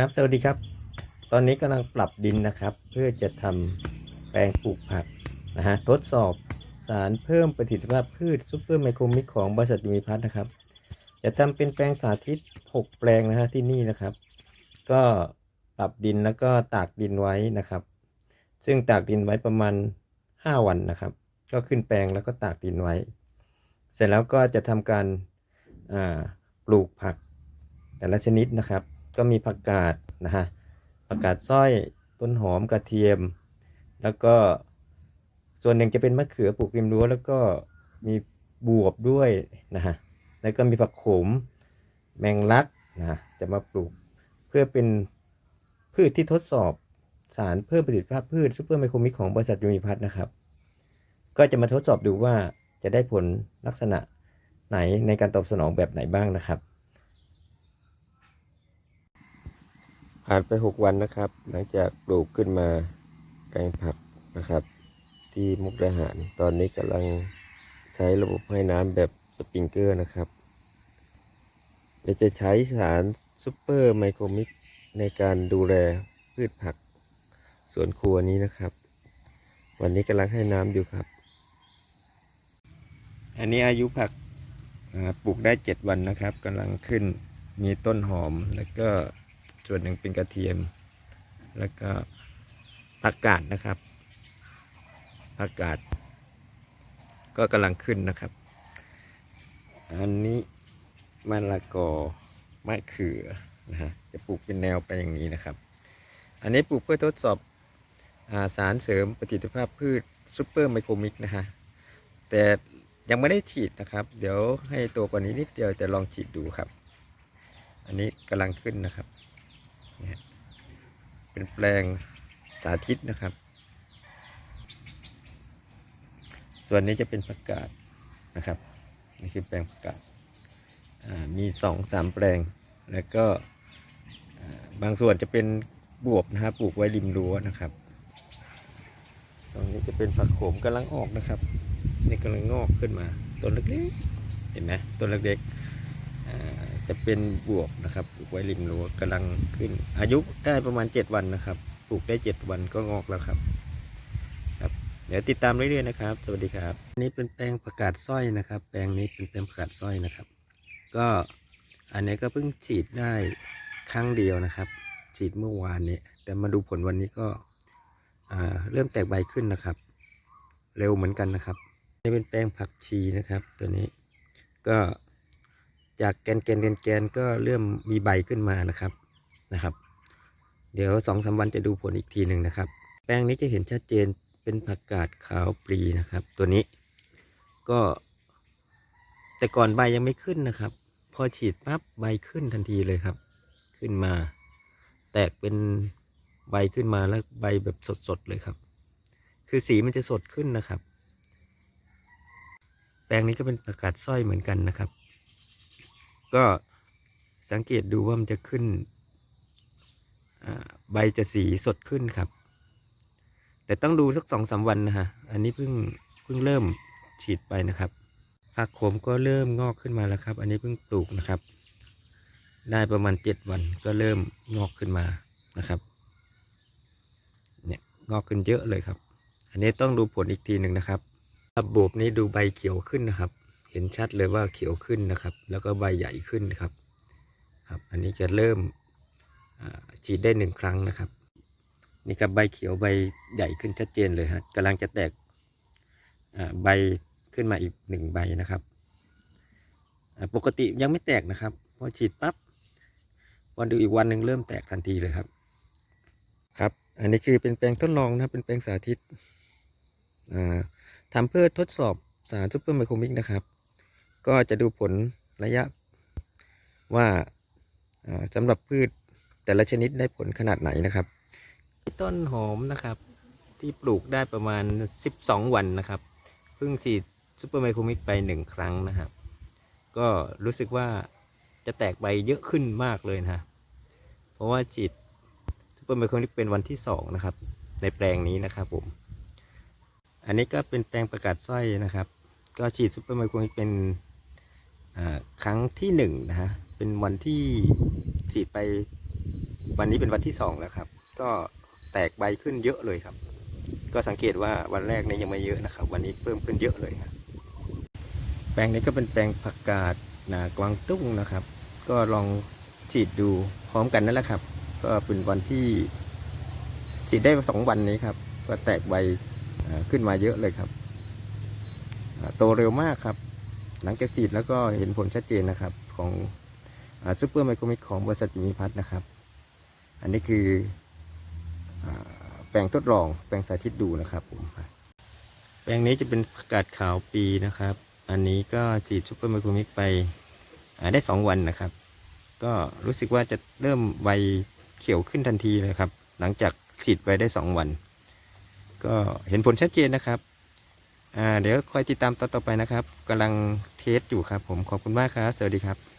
ครับ สวัสดีครับ ตอนนี้กำลังปรับดินนะครับ เพื่อจะทำแปลงปลูกผักนะฮะทดสอบสารเพิ่มประสิทธิภาพพืชซูเปอร์ไมโครมิกของบริษัทยูมิพัฒนะครับ จะทำเป็นแปลงสาธิต 6 แปลงนะฮะที่นี่นะครับ ก็ปรับดินแล้วก็ตากดินไว้นะครับ ซึ่งตากดินไว้ประมาณ 5 วันนะครับ ก็ขึ้นแปลงแล้วก็ตากดินไว้ เสร็จแล้วก็จะทำการปลูกผักแต่ละชนิดนะครับ ก็มีผักกาดนะฮะผักกาดสร้อยต้นหอมกระเทียม แล้วก็ส่วนหนึ่งจะเป็นมะเขือปลูกริมรั้วแล้วก็มีบวบด้วยนะฮะแล้วก็มีผักโขมแมงลักนะฮะจะมาปลูกเพื่อเป็นพืชที่ทดสอบสารเพิ่มประสิทธิภาพพืชซูเปอร์ไมโครมิกของบริษัทยูนิพัฒนะครับ ก็จะมาทดสอบดูว่าจะได้ผลลักษณะไหนในการตอบสนองแบบไหนบ้างนะครับ ผ่านไป 6 วันนะครับ หลังจากปลูกขึ้นมาแปลงผักนะครับ ที่มุกดาหาร ตอนนี้กำลังใช้ระบบให้น้ำแบบสปริงเกอร์นะครับเราจะใช้สารซูเปอร์ไมโครมิกในการดูแลพืชผักสวนครัวนี้นะครับ วันนี้กำลังให้น้ำอยู่ครับ อันนี้อายุผักปลูกได้ 7 วันนะครับกำลังขึ้นมีต้นหอมแล้วก็ ส่วนหนึ่งเป็นกระเทียม แล้วก็ผักกาดนะครับผักกาดก็กำลังขึ้นนะครับ อันนี้มะละกอมะเขือนะฮะจะปลูกเป็นแนวไปอย่างนี้นะครับ อันนี้ปลูกเพื่อทดสอบอาสารเสริมประสิทธิภาพพืชซูเปอร์ไมโครมิกนะฮะแต่ยังไม่ได้ฉีดนะครับ เดี๋ยวให้ตัวกว่านี้นิดเดียวจะลองฉีดดูครับ อันนี้กำลังขึ้นนะครับ เป็นแปลงสาธิตนะครับ ส่วนนี้จะเป็นผักกาดนะครับ นี่คือแปลงผักกาดมีสองสามแปลง แล้วก็บางส่วนจะเป็นบวบนะครับปลูกไว้ริมรั้วนะครับ ตรงนี้จะเป็นผักโขมกำลังออกนะครับ นี่กำลังงอกขึ้นมาต้นเล็กๆ เห็นไหมต้นเล็กๆ จะเป็นบวบนะครับปลูกไว้ริมรั้วกำลังขึ้น อายุได้ประมาณ 7 วันนะครับปลูกได้ 7 วันก็งอกแล้วครับครับ เดี๋ยวติดตามเรื่อยๆนะครับ สวัสดีครับนี้เป็นแปลงผักกาดสร้อยนะครับ แปลงนี้เป็นแปลงผักกาดสร้อยนะครับ ก็อันนี้ก็เพิ่งฉีดได้ครั้งเดียวนะครับ ฉีดเมื่อวานนี้แต่มาดูผลวันนี้ก็เริ่มแตกใบขึ้นนะครับ เร็วเหมือนกันนะครับนี่เป็นแปลงผักชีนะครับ ตัวนี้ก็ จากแกนแกนแกนแกนก็เริ่มมีใบขึ้นมานะครับนะครับ เดี๋ยวสองสาวันจะดูผลอีกทีหนึ่งนะครับ แปลงนี้จะเห็นชัดเจนเป็นผักกาดขาวปรีนะครับ ตัวนี้ก็ แต่ก่อนใบยังไม่ขึ้นนะครับ พอฉีดปั๊บใบขึ้นทันทีเลยครับ ขึ้นมา แตกเป็นใบขึ้นมาแล้วใบแบบสดๆเลยครับ คือสีมันจะสดขึ้นนะครับ แปลงนี้ก็เป็นผักกาดสร้อยเหมือนกันนะครับ ก็สังเกตดูว่ามันจะขึ้นใบจะสีสดขึ้นครับ แต่ต้องดูสักสองสามวันนะฮะ อันนี้เพิ่งเพิ่งเริ่มฉีดไปนะครับผักโขมก็เริ่มงอกขึ้นมาแล้วครับ อันนี้เพิ่งปลูกนะครับ ได้ประมาณเจ็ดวันก็เริ่มงอกขึ้นมานะครับ เนี่ยงอกขึ้นเยอะเลยครับ อันนี้ต้องดูผลอีกทีหนึ่งนะครับระบบนี้ดูใบเขียวขึ้นนะครับ เห็นชัดเลยว่าเขียวขึ้นนะครับ แล้วก็ใบใหญ่ขึ้นครับครับ อันนี้จะเริ่มฉีดได้หนึ่งครั้งนะครับ นี่ครับใบเขียวใบใหญ่ขึ้นชัดเจนเลยฮะกำลังจะแตกใบขึ้นมาอีกหนึ่งใบนะครับปกติยังไม่แตกนะครับพอฉีดปั๊บวันดูอีกวันหนึ่งเริ่มแตกทันทีเลยครับ ครับ อันนี้คือเป็นแปลงทดลองนะเป็นแปลงสาธิตอ่าทำเพื่อทดสอบสารซูเปอร์ไมโครมิกนะครับ ก็จะดูผลระยะว่าสำหรับพืชแต่ละชนิดได้ผลขนาดไหนนะครับ ต้นหอมนะครับที่ปลูกได้ประมาณ 12 วันนะครับเพิ่งฉีดซูเปอร์ไมโครมิกไปหนึ่งครั้งนะครับ ก็รู้สึกว่าจะแตกใบเยอะขึ้นมากเลยนะเพราะว่าฉีดซูเปอร์ไมโครมิกเป็นวันที่สองนะครับ ในแปลงนี้นะครับผม อันนี้ก็เป็นแปลงประกาศสร้อยนะครับ ก็ฉีดซูเปอร์ไมโครมิกเป็น ครั้งที่หนึ่งนะฮะเป็นวันที่ฉีดไปวันนี้เป็นวันที่สองแล้วครับ ก็แตกใบขึ้นเยอะเลยครับ ก็สังเกตว่าวันแรกนี่ยยังไม่เยอะนะครับ วันนี้เพิ่มขึ้นเยอะเลยครับแปลงนี้ก็เป็นแปลงผักกาดนากวางตุ้งนะครับ ก็ลองฉีดดูพร้อมกันนั่นแหละครับ ก็เป็นวันที่ฉีดได้สองวันนี้ครับ ก็แตกใบขึ้นมาเยอะเลยครับโตเร็วมากครับ หลังจากฉีดแล้วก็เห็นผลชัดเจนนะครับของซูเปอร์ไมโครมิกของบริษัทมีพัฒน์นะครับ อันนี้คืออแปลงทดลองแปลงสาธิตดูนะครับผมแปลงนี้จะเป็นผักกาดขาวปีนะครับ อันนี้ก็ฉีดซูเปอร์ไมโครมิกไปได้ 2 วันนะครับ ก็รู้สึกว่าจะเริ่มใบเขียวขึ้นทันทีเลยครับ หลังจากฉีดไปได้ 2 วัน ก็เห็นผลชัดเจนนะครับ เดี๋ยวคอยติดตามต่อต่อไปนะครับกำลังเทสอยู่ครับผมขอบคุณมากครับ สวัสดีครับ